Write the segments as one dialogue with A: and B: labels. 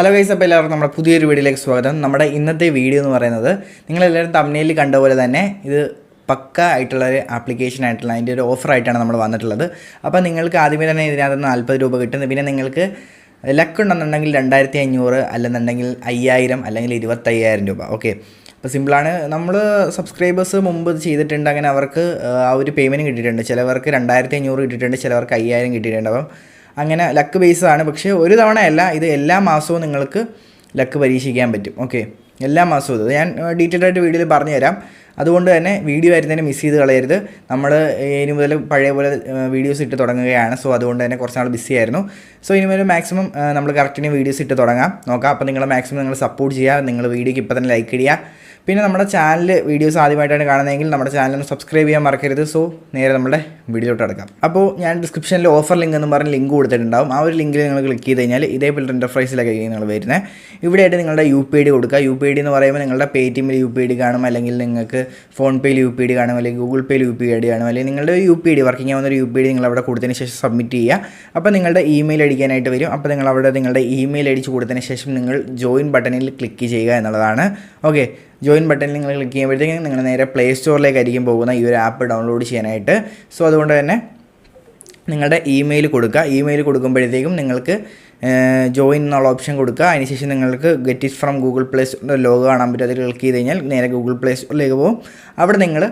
A: Hello guys അപ്പോൾ എല്ലാവർക്കും നമ്മുടെ പുതിയൊരു വീഡിയോയിലേക്ക് സ്വാഗതം. നമ്മുടെ ഇന്നത്തെ വീഡിയോ എന്ന് പറയുന്നത് നിങ്ങളെല്ലാവരും തമിഴിൽ കണ്ട പോലെ തന്നെ ഇത് പക്ക ആയിട്ടുള്ള ഒരു ആപ്ലിക്കേഷൻ ആയിട്ടുള്ള അതിന്റെ ഒരു ഓഫറായിട്ടാണ് നമ്മൾ വന്നിട്ടുള്ളത്. അപ്പോൾ നിങ്ങൾക്ക് ആദ്യമേ തന്നെ ഇതിനകത്ത് നാൽപ്പത് രൂപ കിട്ടും. പിന്നെ നിങ്ങൾക്ക് ലക്ക് ഉണ്ടെന്നുണ്ടെങ്കിൽ രണ്ടായിരത്തി അഞ്ഞൂറ് അല്ലെന്നുണ്ടെങ്കിൽ അയ്യായിരം അല്ലെങ്കിൽ ഇരുപത്തയ്യായിരം രൂപ. ഓക്കെ അപ്പോൾ സിമ്പിളാണ് നമ്മൾ സബ്സ്ക്രൈബേഴ്സ് മുമ്പ് ചെയ്തിട്ടുണ്ട്. അങ്ങനെ അവർക്ക് ആ ഒരു പേയ്മെന്റ് കിട്ടിയിട്ടുണ്ട്. ചിലവർക്ക് രണ്ടായിരത്തി അഞ്ഞൂറ് കിട്ടിയിട്ടുണ്ട്. ചിലവർക്ക് അയ്യായിരം കിട്ടിയിട്ടുണ്ട്. അപ്പം അങ്ങനെ ലക്ക് ബേസ്ഡാണ് പക്ഷേ ഒരു തവണയല്ല ഇത് എല്ലാ മാസവും നിങ്ങൾക്ക് ലക്ക് പരീക്ഷിക്കാൻ പറ്റും. ഓക്കെ എല്ലാ മാസവും ഇത്. ഞാൻ ഡീറ്റെയിൽ ആയിട്ട് വീഡിയോയിൽ പറഞ്ഞു തരാം അതുകൊണ്ട് തന്നെ വീഡിയോ ആയിരുന്നതിനെ മിസ് ചെയ്ത് കളയരുത്. നമ്മൾ ഇനി മുതൽ പഴയ പോലെ വീഡിയോസ് ഇട്ട് തുടങ്ങുകയാണ്. സോ അതുകൊണ്ട് തന്നെ കുറച്ച് നാൾ ബിസി ആയിരുന്നു. സോ ഇനി മുതൽ മാക്സിമം നമ്മൾ കറക്റ്റിന് വീഡിയോസ് ഇട്ട് തുടങ്ങാം. നോക്കാം. അപ്പോൾ നിങ്ങൾ മാക്സിമം നിങ്ങൾ സപ്പോർട്ട് ചെയ്യുക. നിങ്ങൾ വീഡിയോക്ക് ഇപ്പോൾ തന്നെ ലൈക്ക് ചെയ്യുക പിന്നെ നമ്മുടെ ചാനൽ വീഡിയോസ് ആദ്യമായിട്ടാണ് കാണുന്നതെങ്കിൽ നമ്മുടെ ചാനൽ ഒന്ന് സബ്സ്ക്രൈബ് ചെയ്യാൻ മറക്കരുത്. സോ നേരെ നമ്മുടെ വീഡിയോട്ട് അടക്കാം അപ്പോൾ ഞാൻ ഡിസ്ക്രിപ്ഷനിൽ ഓഫർ ലിങ്ക് എന്ന് പറഞ്ഞ് ലിങ്ക് കൊടുത്തിട്ടുണ്ടാവും. ആ ഒരു ലിങ്കിൽ നിങ്ങൾ ക്ലിക്ക് ചെയ്ത് കഴിഞ്ഞാൽ ഇതേപോലെ ഇന്റർഫൈസിലൊക്കെ നിങ്ങൾ വരുന്നത് ഇവിടെയായിട്ട് നിങ്ങളുടെ യു പി ഐ ഡി കൊടുക്കുക. യു പി ഐ ഡി എന്ന് പറയുമ്പോൾ നിങ്ങളുടെ പേ ടി എമ്മിൽ യു പി ഐ ഡി കാണും. അല്ലെങ്കിൽ നിങ്ങൾക്ക് ഫോൺ പേയിൽ യു പി ഐ ഡി കാണും. അല്ലെങ്കിൽ ഗൂഗിൾ പേയിൽ യു പി ഐ ഡി കാണും. അല്ലെങ്കിൽ നിങ്ങളുടെ U P I D working ആവുന്ന ഒരു യു പി ഐ ഡി നിങ്ങൾ അവിടെ കൊടുത്തതിന് ശേഷം സബ്മിറ്റ് ചെയ്യുക. അപ്പോൾ നിങ്ങളുടെ ഇമെയിൽ അടിക്കാനായിട്ട് വരും. അപ്പോൾ നിങ്ങൾ അവിടെ നിങ്ങളുടെ ഇമെയിൽ അടിച്ച് കൊടുത്തതിന് ശേഷം നിങ്ങൾ ജോയിൻ ബട്ടണിൽ ക്ലിക്ക് ചെയ്യുക എന്നുള്ളതാണ്. ഓക്കെ ജോയിൻ ബട്ടണിൽ നിങ്ങൾ ക്ലിക്ക് ചെയ്യുമ്പോഴത്തേക്കും നിങ്ങൾ നേരെ പ്ലേ സ്റ്റോറിലേക്കായിരിക്കും പോകുന്ന ഈ ഒരു ആപ്പ് ഡൗൺലോഡ് ചെയ്യാനായിട്ട്. സോ അതുകൊണ്ട് തന്നെ നിങ്ങളുടെ ഇമെയിൽ കൊടുക്കുക. ഇമെയിൽ കൊടുക്കുമ്പോഴത്തേക്കും നിങ്ങൾക്ക് ജോയിൻ എന്നുള്ള ഓപ്ഷൻ കൊടുക്കുക. അതിനുശേഷം നിങ്ങൾക്ക് get it from Google Play സ്റ്റോറിന്റെ logo കാണാൻ പറ്റും. അതിൽ ക്ലിക്ക് ചെയ്ത് കഴിഞ്ഞാൽ നേരെ ഗൂഗിൾ പ്ലേ സ്റ്റോറിലേക്ക് പോകും. അവിടെ നിങ്ങൾ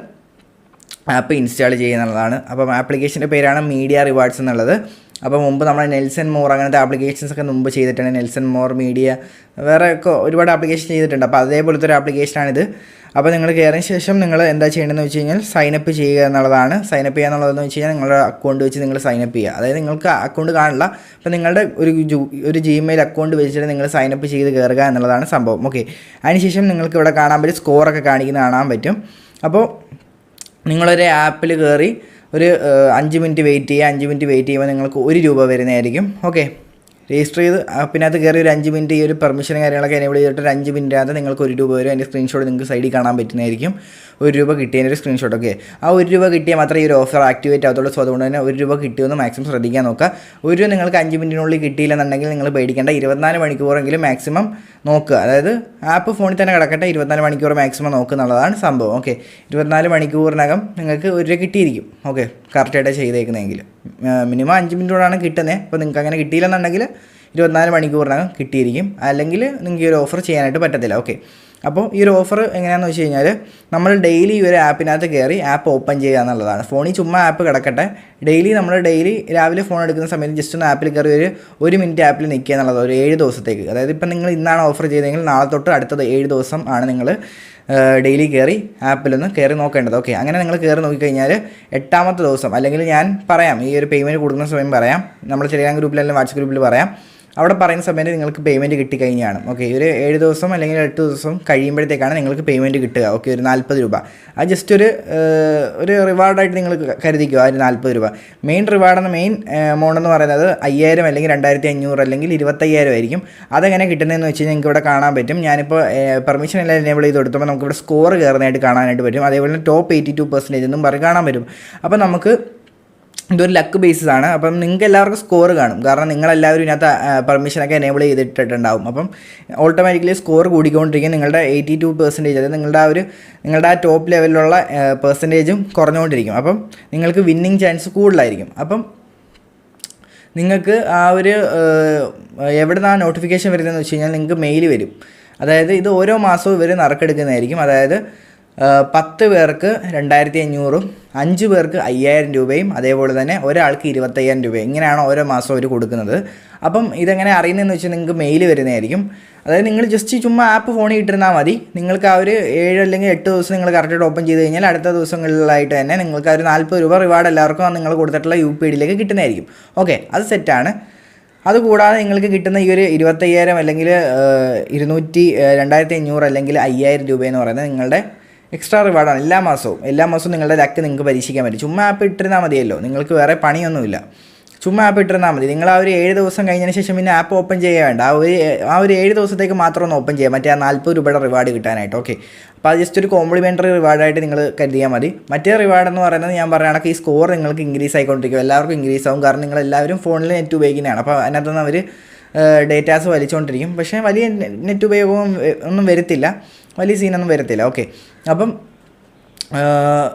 A: ആപ്പ് ഇൻസ്റ്റാൾ ചെയ്യുന്നതാണ് അപ്പം ആപ്ലിക്കേഷന്റെ പേരാണ് മീഡിയ റിവാർഡ്സ് എന്നുള്ളത്. അപ്പോൾ മുമ്പ് നമ്മൾ നെൽസൺ മോർ അങ്ങനത്തെ ആപ്ലിക്കേഷൻസ് ഒക്കെ മുമ്പ് ചെയ്തിട്ടുണ്ട്. നെൽസൺ മോർ മീഡിയ വേറെ ഒക്കെ ഒരുപാട് ആപ്ലിക്കേഷൻ ചെയ്തിട്ടുണ്ട്. അപ്പോൾ അതേപോലത്തെ ഒരു ആപ്ലിക്കേഷനാണിത് അപ്പോൾ നിങ്ങൾ കയറിയ ശേഷം നിങ്ങൾ എന്താ ചെയ്യേണ്ടതെന്ന് വെച്ച് കഴിഞ്ഞാൽ സൈനപ്പ് ചെയ്യുക എന്നുള്ളതാണ്. സൈനപ്പ് ചെയ്യുക എന്നുള്ളതെന്ന് വെച്ച് കഴിഞ്ഞാൽ നിങ്ങളുടെ അക്കൗണ്ട് വെച്ച് നിങ്ങൾ സൈനപ്പ് ചെയ്യുക. അതായത് നിങ്ങൾക്ക് അക്കൗണ്ട് കാണില്ല അപ്പോൾ നിങ്ങളുടെ ഒരു ഒരു ജിമെയിൽ അക്കൗണ്ട് വെച്ചിട്ട് നിങ്ങൾ സൈനപ്പ് ചെയ്ത് കയറുക എന്നുള്ളതാണ് സംഭവം. ഓക്കെ അതിനുശേഷം നിങ്ങൾക്ക് ഇവിടെ കാണാൻ പറ്റും സ്കോറൊക്കെ കാണിക്കുന്ന കാണാൻ പറ്റും. അപ്പോൾ നിങ്ങളൊരു ആപ്പിൽ കയറി ഒരു അഞ്ച് മിനിറ്റ് വെയിറ്റ് ചെയ്യുക അഞ്ച് മിനിറ്റ് വെയിറ്റ് ചെയ്യുമ്പോൾ നിങ്ങൾക്ക് ഒരു രൂപ വരുന്നതായിരിക്കും. ഓക്കെ രജിസ്റ്റർ ചെയ്ത് പിന്നെ അത് കയറി ഒരു അഞ്ച് മിനിറ്റ് ഈ ഒരു പെർമിഷൻ കാര്യങ്ങളൊക്കെ എനേബിൾ ചെയ്തിട്ട് ഒരു അഞ്ച് മിനിറ്റ് മിനിറ്റിനകത്ത് നിങ്ങൾക്ക് ഒരു രൂപ വരും. അതിന്റെ സ്ക്രീൻഷോട്ട് നിങ്ങൾക്ക് സൈഡിൽ കാണാൻ പറ്റുന്നതായിരിക്കും. ഒരു രൂപ കിട്ടിയതിന്റെ ഒരു സ്ക്രീൻഷോട്ട് ഓക്കെ ആ ഒരു രൂപ കിട്ടിയാൽ മാത്രമേ ഈ ഒരു ഓഫർ ആക്ടിവേറ്റ് ആകത്തുള്ളൂ സോ അതുകൊണ്ട് തന്നെ ഒരു രൂപ കിട്ടിയെന്ന് മാക്സിമം ശ്രദ്ധിക്കാൻ നോക്കുക. ഒരു രൂപ നിങ്ങൾക്ക് അഞ്ച് മിനിറ്റിനുള്ളിൽ കിട്ടിയില്ലെന്നുണ്ടെങ്കിൽ നിങ്ങൾ പേടിക്കേണ്ട. ഇരുപത്തിനാല് മണിക്കൂറെങ്കിലും മാക്സിമം നോക്കുക. അതായത് ആപ്പ് ഫോണിൽ തന്നെ കിടക്കട്ടെ. ഇരുപത്തിനാല് മണിക്കൂർ മാക്സിമം നോക്കുക എന്നുള്ളതാണ് സംഭവം. ഓക്കെ ഇരുപത്തിനാല് മണിക്കൂറിനകം നിങ്ങൾക്ക് ഒരു രൂപ കിട്ടിയിരിക്കും. ഓക്കെ കറക്റ്റായിട്ട് ചെയ്തേക്കുന്നതെങ്കിൽ. മിനിമം അഞ്ച് മിനിറ്റോടാണ് കിട്ടുന്നത് അപ്പോൾ നിങ്ങൾക്ക് അങ്ങനെ കിട്ടിയില്ലെന്നുണ്ടെങ്കിൽ ഇരുപത്തിനാല് മണിക്കൂറിനകം കിട്ടിയിരിക്കും. അല്ലെങ്കിൽ നിങ്ങൾക്ക് ഈ ഒരു ഓഫർ ചെയ്യാനായിട്ട് പറ്റത്തില്ല. ഓക്കെ അപ്പോൾ ഈ ഒരു ഓഫർ എങ്ങനെയാണെന്ന് വെച്ച് കഴിഞ്ഞാൽ നമ്മൾ ഡെയിലി ഈ ഒരു ആപ്പിനകത്ത് കയറി ആപ്പ് ഓപ്പൺ ചെയ്യുക എന്നുള്ളതാണ്. ഫോണിൽ ചുമ്മാ ആപ്പ് കിടക്കട്ടെ. ഡെയിലി നമ്മൾ ഡെയിലി രാവിലെ ഫോൺ എടുക്കുന്ന സമയത്ത് ജസ്റ്റ് ഒന്ന് ആപ്പിൽ കയറി ഒരു ഒരു മിനിറ്റ് ആപ്പിൽ നിൽക്കുക എന്നുള്ളത് ഒരു ഏഴ് ദിവസത്തേക്ക്. അതായത് ഇപ്പം നിങ്ങൾ ഇന്നാണ് ഓഫർ ചെയ്തതെങ്കിൽ നാളെ തൊട്ട് അടുത്തത് ഏഴ് ദിവസം ആണ് നിങ്ങൾ ഡെയിലി കയറി ആപ്പിലൊന്ന് കയറി നോക്കേണ്ടത്. ഓക്കെ അങ്ങനെ നിങ്ങൾ കയറി നോക്കിക്കഴിഞ്ഞാൽ എട്ടാമത്തെ ദിവസം അല്ലെങ്കിൽ ഞാൻ പറയാം ഈ ഒരു പേയ്മെന്റ് കൊടുക്കുന്ന സമയം പറയാം. നമ്മൾ ടെലിഗ്രാം ഗ്രൂപ്പിൽ അല്ലെങ്കിൽ വാട്സപ്പ് ഗ്രൂപ്പിൽ പറയാം. അവിടെ പറയുന്ന സമയത്ത് നിങ്ങൾക്ക് പേയ്മെന്റ് കിട്ടിക്കഴിഞ്ഞാണ്. ഓക്കെ ഒരു ഏഴ് ദിവസം അല്ലെങ്കിൽ എട്ട് ദിവസം കഴിയുമ്പോഴത്തേക്കാണ് നിങ്ങൾക്ക് പേയ്മെന്റ് കിട്ടുക. ഓക്കെ ഒരു നാൽപ്പത് രൂപ. ആ ജസ്റ്റ് ഒരു ഒരു റിവാർഡായിട്ട് നിങ്ങൾ കരുതിക്കുക ഒരു നാൽപ്പത് രൂപ. മെയിൻ റിവാർഡ് എന്ന മെയിൻ എമൗണ്ട് എന്ന് പറയുന്നത് അയ്യായിരം അല്ലെങ്കിൽ രണ്ടായിരത്തി അഞ്ഞൂറ് അല്ലെങ്കിൽ ഇരുപത്തയ്യായിരം ആയിരിക്കും. അതെങ്ങനെ കിട്ടുന്നതെന്ന് വെച്ച് കഴിഞ്ഞാൽ നിങ്ങൾക്ക് ഇവിടെ കാണാൻ പറ്റും. ഞാനിപ്പോൾ പെർമിഷൻ എല്ലാം എനേബിൾ ചെയ്ത് കൊടുത്തപ്പോൾ നമുക്ക് ഇവിടെ സ്കോർ കയറുന്നതായിട്ട് കാണാനായിട്ട് പറ്റും. അതേപോലെ ടോപ്പ് എയ്റ്റി ടു പെർസെന്റേജ് എന്നും പറഞ്ഞ് കാണാൻ പറ്റും. അപ്പോൾ നമുക്ക് ഇതൊരു ലക്ക് ബേസിസ് ആണ്. അപ്പം നിങ്ങൾക്ക് എല്ലാവർക്കും സ്കോർ കാണും. കാരണം നിങ്ങളെല്ലാവരും ഇതിനകത്ത് പെർമിഷനൊക്കെ എനേബിൾ ചെയ്തിട്ടുണ്ടാവും അപ്പം ഓട്ടോമാറ്റിക്കലി സ്കോർ കൂടിക്കൊണ്ടിരിക്കും. നിങ്ങളുടെ എയ്റ്റി ടു പെർസെന്റേജ് അതായത് നിങ്ങളുടെ ആ ഒരു നിങ്ങളുടെ ആ ടോപ്പ് ലെവലിലുള്ള പെർസെന്റേജും കുറഞ്ഞുകൊണ്ടിരിക്കും. അപ്പം നിങ്ങൾക്ക് വിന്നിങ് ചാൻസ് കൂടുതലായിരിക്കും. അപ്പം നിങ്ങൾക്ക് ആ ഒരു എവിടെ നിന്നാണ് നോട്ടിഫിക്കേഷൻ വരുന്നതെന്ന് വെച്ച് കഴിഞ്ഞാൽ നിങ്ങൾക്ക് മെയിൽ വരും. അതായത് ഇത് ഓരോ മാസവും ഇവർ നറുക്കെടുക്കുന്നതായിരിക്കും. അതായത് പത്ത് പേർക്ക് രണ്ടായിരത്തി അഞ്ഞൂറും അഞ്ച് പേർക്ക് അയ്യായിരം രൂപയും അതേപോലെ തന്നെ ഒരാൾക്ക് ഇരുപത്തയ്യായിരം രൂപയും. ഇങ്ങനെയാണ് ഓരോ മാസം അവർ കൊടുക്കുന്നത്. അപ്പം ഇതെങ്ങനെ അറിയുന്നതെന്ന് വെച്ചാൽ നിങ്ങൾക്ക് മെയിൽ വരുന്നതായിരിക്കും. അതായത് നിങ്ങൾ ജസ്റ്റ് ചുമ്മാ ആപ്പ് ഫോണിൽ ഇട്ടിരുന്നാൽ മതി. നിങ്ങൾക്ക് ആ ഒരു ഏഴ് അല്ലെങ്കിൽ എട്ട് ദിവസം നിങ്ങൾ കറക്റ്റായിട്ട് ഓപ്പൺ ചെയ്ത് കഴിഞ്ഞാൽ അടുത്ത ദിവസങ്ങളിലായിട്ട് തന്നെ നിങ്ങൾക്ക് ആ ഒരു നാൽപ്പത് രൂപ റിവാർഡ് എല്ലാവർക്കും നിങ്ങൾ കൊടുത്തിട്ടുള്ള യു പി ഐഡിയിലേക്ക് കിട്ടുന്നതായിരിക്കും. ഓക്കെ അത് സെറ്റാണ് അതുകൂടാതെ നിങ്ങൾക്ക് കിട്ടുന്ന ഈ ഒരു ഇരുപത്തയ്യായിരം അല്ലെങ്കിൽ ഇരുന്നൂറ്റി രണ്ടായിരത്തി അഞ്ഞൂറ് അല്ലെങ്കിൽ അയ്യായിരം രൂപയെന്ന് പറയുന്നത് നിങ്ങളുടെ എക്സ്ട്രാ റിവാർഡാണ് എല്ലാ മാസവും. എല്ലാ മാസവും നിങ്ങളുടെ ലക്ക് നിങ്ങൾക്ക് പരീക്ഷിക്കാൻ പറ്റും. ചുമ്മാ ആപ്പ് ഇട്ടിരുന്നാൽ മതിയല്ലോ. നിങ്ങൾക്ക് വേറെ പണിയൊന്നുമില്ല. ചുമ്മാ ആപ്പ് ഇട്ടിരുന്നാൽ മതി. നിങ്ങൾ ആ ഒരു ഏഴ് ദിവസം കഴിഞ്ഞതിന് ശേഷം പിന്നെ ആപ്പ് ഓപ്പൺ ചെയ്യാൻ വേണ്ട. ആ ഒരു ആ ഒരു ഏഴ് ദിവസത്തേക്ക് മാത്രം ഒന്ന് ഓപ്പൺ ചെയ്യുക. മറ്റേ ആ നാൽപ്പത് രൂപയുടെ റിവാർഡ് കിട്ടാനായിട്ട്. ഓക്കെ അപ്പോൾ അത് ജസ്റ്റ് ഒരു കോംപ്ലിമെന്ററി റിവാർഡായിട്ട് നിങ്ങൾ കരുതിയാൽ മതി. മറ്റേ റിവാർഡ് എന്ന് പറയുന്നത് ഞാൻ പറയുകയാണെങ്കിൽ ഈ സ്കോർ നിങ്ങൾക്ക് ഇൻക്രീസ് ആയിക്കൊണ്ടിരിക്കും. എല്ലാവർക്കും ഇൻക്രീസ് ആവും. കാരണം നിങ്ങൾ എല്ലാവരും ഫോണിൽ നെറ്റ് ഉപയോഗിക്കുന്നതാണ്. അപ്പോൾ അതിനകത്തുനിന്ന് അവർ ഡേറ്റാസ് വലിച്ചുകൊണ്ടിരിക്കും പക്ഷേ വലിയ നെറ്റ് ഉപയോഗവും ഒന്നും വരത്തില്ല. വലിയ സീനൊന്നും വരത്തില്ല. ഓക്കെ അപ്പം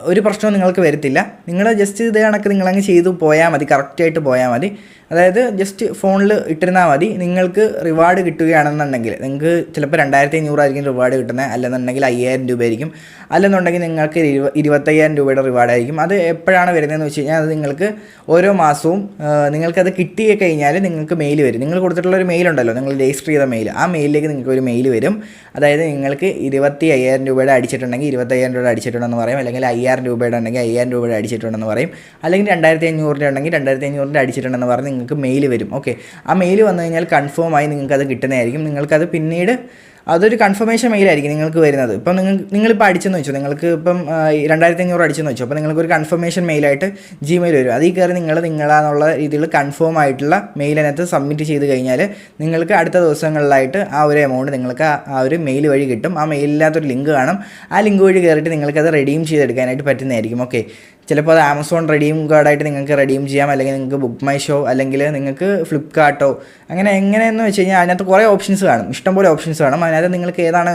A: ഒരു പ്രശ്നവും നിങ്ങൾക്ക് വരത്തില്ല. നിങ്ങൾ ജസ്റ്റ് ഇത് കണക്ക് നിങ്ങളങ്ങ് ചെയ്തു പോയാൽ മതി കറക്റ്റായിട്ട് പോയാൽ മതി. അതായത് ജസ്റ്റ് ഫോണിൽ ഇട്ടിരുന്നാൽ മതി. നിങ്ങൾക്ക് റിവാർഡ് കിട്ടുകയാണെന്നുണ്ടെങ്കിൽ. നിങ്ങൾക്ക് ചിലപ്പോൾ രണ്ടായിരത്തി അഞ്ഞൂറായിരിക്കും റിവാർഡ് കിട്ടുന്നത്. അല്ലെന്നുണ്ടെങ്കിൽ അയ്യായിരം രൂപയായിരിക്കും. അല്ലെന്നുണ്ടെങ്കിൽ നിങ്ങൾക്ക് ഇരുപ ഇരുപത്തയ്യായിരം രൂപയുടെ റിവാർഡായിരിക്കും അത് എപ്പോഴാണ് വരുന്നതെന്ന് വെച്ച് കഴിഞ്ഞാൽ അത് നിങ്ങൾക്ക് ഓരോ മാസവും നിങ്ങൾക്കത് കിട്ടി കഴിഞ്ഞാൽ നിങ്ങൾക്ക് മെയിൽ വരും. നിങ്ങൾ കൊടുത്തിട്ടുള്ള ഒരു മെയിൽ ഉണ്ടല്ലോ. നിങ്ങൾ രജിസ്റ്റർ ചെയ്ത മെയിൽ ആ മെയിലിലേക്ക് നിങ്ങൾക്ക് ഒരു മെയിൽ വരും. അതായത് നിങ്ങൾക്ക് ഇരുപത്തി അയ്യായിരം രൂപയുടെ അടിച്ചിട്ടുണ്ടെങ്കിൽ ഇരുപത്തയ്യായിരം രൂപയുടെ അടിച്ചിട്ടുണ്ടെന്ന് പറയും. അല്ലെങ്കിൽ അയ്യായിരം രൂപയുടെ ഉണ്ടെങ്കിൽ അയ്യായിരം രൂപയുടെ അടിച്ചിട്ടുണ്ടെന്ന് പറയും. അല്ലെങ്കിൽ രണ്ടായിരത്തി അഞ്ഞൂറിന്റെ ഉണ്ടെങ്കിൽ രണ്ടായിരത്തി അഞ്ഞൂറിന്റെ അടിച്ചിട്ടുണ്ടെന്ന് പറഞ്ഞ് നിങ്ങൾക്ക് മെയിൽ വരും. ഓക്കെ ആ മെയിൽ വന്നു കഴിഞ്ഞാൽ കൺഫേം ആയി നിങ്ങൾക്ക് അത് കിട്ടുന്നതായിരിക്കും. നിങ്ങൾക്കത് പിന്നീട് അതൊരു കൺഫർമേഷൻ മെയിലായിരിക്കും നിങ്ങൾക്ക് വരുന്നത്. ഇപ്പം നിങ്ങൾ നിങ്ങളിപ്പോൾ അടിച്ചെന്ന് വെച്ചു നിങ്ങൾക്ക് ഇപ്പം രണ്ടായിരത്തി അഞ്ഞൂറ് അടിച്ചെന്ന് വെച്ചു അപ്പോൾ നിങ്ങൾക്ക് ഒരു കൺഫർമേഷൻ മെയിലായിട്ട് ജിമെയിൽ വരും. അതിൽ കയറി നിങ്ങൾ നിങ്ങളാന്നുള്ള രീതിയിൽ കൺഫേം ആയിട്ടുള്ള മെയിലിനകത്ത് സബ്മിറ്റ് ചെയ്ത് കഴിഞ്ഞാൽ നിങ്ങൾക്ക് അടുത്ത ദിവസങ്ങളിലായിട്ട് ആ ഒരു എമൗണ്ട് നിങ്ങൾക്ക് ആ- ഒരു മെയിൽ വഴി കിട്ടും. ആ മെയിലിനകത്തൊരു ലിങ്ക് കാണും. ആ ലിങ്ക് വഴി കയറിയിട്ട് നിങ്ങൾക്കത് റെഡീം ചെയ്തെടുക്കാനായിട്ട് പറ്റുന്നതായിരിക്കും. ഓക്കെ ചിലപ്പോൾ അത് ആമസോൺ റെഡീം കാർഡായിട്ട് നിങ്ങൾക്ക് റെഡീം ചെയ്യാം അല്ലെങ്കിൽ നിങ്ങൾക്ക് ബുക്ക് മൈ ഷോ അല്ലെങ്കിൽ നിങ്ങൾക്ക് ഫ്ലിപ്കാർട്ടോ അങ്ങനെ എങ്ങനെയെന്ന് വെച്ച് കഴിഞ്ഞാൽ അതിനകത്ത് കുറേ ഓപ്ഷൻസ് കാണും. ഇഷ്ടംപോലെ ഓപ്ഷൻസ് കാണും. അതിനകത്ത് നിങ്ങൾക്ക് ഏതാണ്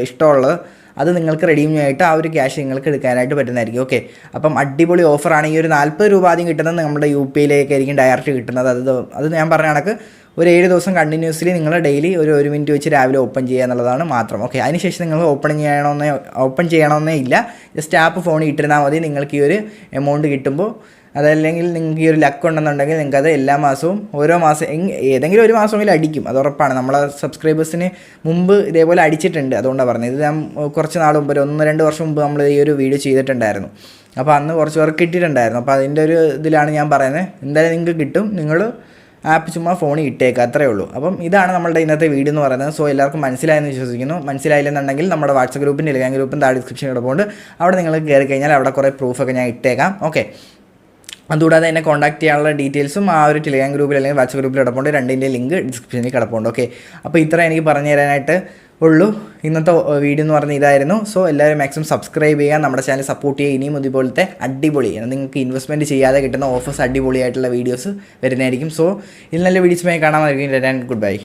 A: ഇഷ്ടമുള്ളത്? അത് നിങ്ങൾക്ക് റെഡീം ആയിട്ട് ആ ഒരു ക്യാഷ് നിങ്ങൾക്ക് എടുക്കാനായിട്ട് പറ്റുന്നതായിരിക്കും. ഓക്കെ അപ്പം അടിപൊളി ഓഫറാണ് ഈ ഒരു നാൽപ്പത് രൂപ ആദ്യം കിട്ടുന്നത് നമ്മുടെ യു പി ഐയിലേക്കായിരിക്കും ഡയറക്റ്റ് കിട്ടുന്നത്. അത് അത് ഞാൻ പറഞ്ഞ കണക്ക് ഒരു ഏഴ് ദിവസം കണ്ടിന്യൂസ്ലി നിങ്ങൾ ഡെയിലി ഒരു ഒരു മിനിറ്റ് വെച്ച് രാവിലെ ഓപ്പൺ ചെയ്യുക എന്നുള്ളതാണ് മാത്രം. ഓക്കെ അതിനുശേഷം നിങ്ങൾ ഓപ്പൺ ചെയ്യണമെന്നേ ഓപ്പൺ ചെയ്യണമെന്നേ ഇല്ല. ജസ്റ്റ് ആപ്പ് ഫോണിൽ ഇട്ടിരുന്നാൽ മതി. നിങ്ങൾക്ക് ഈ ഒരു എമൗണ്ട് കിട്ടുമ്പോൾ അതല്ലെങ്കിൽ നിങ്ങൾക്ക് ഈ ഒരു ലക്ക് ഉണ്ടെന്നുണ്ടെങ്കിൽ നിങ്ങൾക്ക് അത് എല്ലാ മാസവും ഓരോ മാസം ഏതെങ്കിലും ഒരു മാസമെങ്കിലും അടിക്കും. അത് ഉറപ്പാണ്. നമ്മളെ സബ്സ്ക്രൈബേഴ്സിന് മുമ്പ് ഇതേപോലെ അടിച്ചിട്ടുണ്ട്. അതുകൊണ്ടാണ് പറഞ്ഞത്. ഇത് ഞാൻ കുറച്ച് നാൾ മുമ്പ് ഒരു ഒന്ന് രണ്ട് വർഷം മുമ്പ് നമ്മൾ ഈ ഒരു വീഡിയോ ചെയ്തിട്ടുണ്ടായിരുന്നു. അപ്പോൾ അന്ന് കുറച്ച് പേർക്ക് കിട്ടിയിട്ടുണ്ടായിരുന്നു അപ്പോൾ അതിന്റെ ഒരു ഇതിലാണ് ഞാൻ പറയുന്നത്. എന്തായാലും നിങ്ങൾക്ക് കിട്ടും. നിങ്ങൾ ആപ്പ് ചുമ്മാ ഫോണിൽ ഇട്ടേക്കുക അത്രേ ഉള്ളൂ. അപ്പം ഇതാണ് നമ്മുടെ ഇന്നത്തെ വീഡിയോ എന്ന് പറയുന്നത്. സോ എല്ലാവർക്കും മനസ്സിലായെന്ന് വിശ്വസിക്കുന്നു. മനസ്സിലായില്ലെന്നുണ്ടെങ്കിൽ നമ്മുടെ വാട്സപ്പ് ഗ്രൂപ്പിന്റെ ടെലിഗ്രാം ഗ്രൂപ്പും താഴെ ഡിസ്ക്രിപ്ഷൻ കിടപ്പുണ്ട് അവിടെ നിങ്ങൾ കയറി കഴിഞ്ഞാൽ അവിടെ കുറേ പ്രൂഫൊക്കെ ഞാൻ ഇട്ടേക്കാം. ഓക്കെ അതുകൂടാതെ എന്നെ കോൺടാക്ട് ചെയ്യാനുള്ള ഡീറ്റെയിൽസും ആ ഒരു ടെലിഗ്രാം ഗ്രൂപ്പിൽ അല്ലെങ്കിൽ വാട്സപ്പ് ഗ്രൂപ്പിൽ കിടപ്പുണ്ട്. രണ്ടിന്റെ ലിങ്ക് ഡിസ്ക്രിപ്ഷനിൽ കിടപ്പുണ്ട്. ഓക്കെ അപ്പോൾ ഇത്ര എനിക്ക് പറഞ്ഞു തരാനായിട്ട് ഉള്ളൂ. ഇന്നത്തെ വീഡിയോ എന്ന് പറഞ്ഞ ഇതായിരുന്നു. സോ എല്ലാവരും മാക്സിമം സബ്സ്ക്രൈബ് ചെയ്യുക നമ്മുടെ ചാനൽ സപ്പോർട്ട് ചെയ്യുക. ഇനിയും ഇതുപോലത്തെ അടിപൊളി നിങ്ങൾക്ക് ഇൻവെസ്റ്റ്മെന്റ് ചെയ്യാതെ കിട്ടുന്ന ഓഫേഴ്സ് അടിപൊളിയായിട്ടുള്ള വീഡിയോസ് വരുന്നതായിരിക്കും. സോ ഇതിൽ നല്ല വീഡിയോസുമായി കാണാമായിരിക്കും ഗുഡ് ബൈ